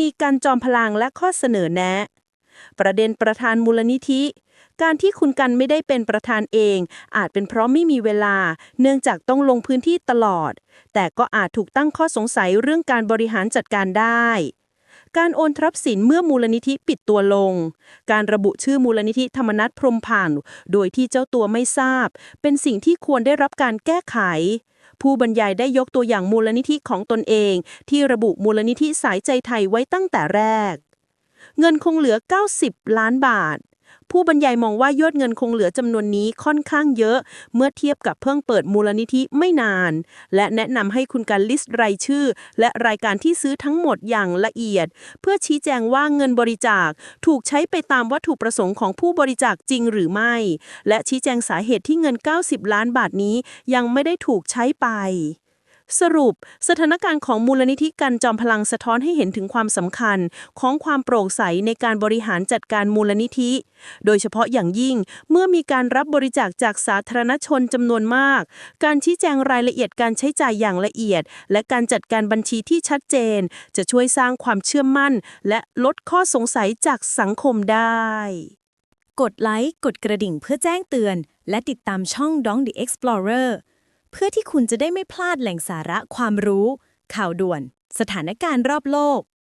มีการจอมพลังและข้อเสนอแนะ ประเด็นประธานมูลนิธิ การที่คุณกันไม่ได้เป็นประธานเอง อาจเป็นเพราะไม่มีเวลา เนื่องจากต้องลงพื้นที่ตลอด แต่ก็อาจถูกตั้งข้อสงสัยเรื่องการบริหารจัดการได้ การโอนทรัพย์สินเมื่อมูลนิธิปิดตัวลง การระบุชื่อมูลนิธิธรรมนัฐพรมผ่าน โดยที่เจ้าตัวไม่ทราบ เป็นสิ่งที่ควรได้รับการแก้ไข ผู้บรรยายได้ยกตัวอย่างมูลนิธิของตนเอง ที่ระบุมูลนิธิสายใจไทยไว้ตั้งแต่แรก เงินคงเหลือ 90 ล้านบาท ผู้บรรยายมองว่ายอดเงินคงเหลือจำนวนนี้ค่อนข้างเยอะ เมื่อเทียบกับเพิ่งเปิดมูลนิธิไม่นาน และแนะนำให้คุณการลิสต์รายชื่อ และรายการที่ซื้อทั้งหมดอย่างละเอียด เพื่อชี้แจงว่าเงินบริจาคถูกใช้ไปตามวัตถุประสงค์ของผู้บริจาคจริงหรือไม่ และชี้แจงสาเหตุที่เงิน 90 ล้านบาทนี้ยังไม่ได้ถูกใช้ไป สรุป สถานการณ์ของมูลนิธิกันจอมพลังสะท้อนให้เห็นถึงความสำคัญของความโปร่งใสในการบริหารจัดการมูลนิธิ โดยเฉพาะอย่างยิ่งเมื่อมีการรับบริจาคจากสาธารณชนจำนวนมาก การชี้แจงรายละเอียดการใช้จ่ายอย่างละเอียด และการจัดการบัญชีที่ชัดเจน จะช่วยสร้างความเชื่อมั่น และลดข้อสงสัยจากสังคมได้ กดไลค์ กดกระดิ่งเพื่อแจ้งเตือน และติดตามช่อง Dong the Explorer เพื่อที่คุณจะได้ไม่พลาดแหล่งสาระความรู้ ข่าวด่วน สถานการณ์รอบโลก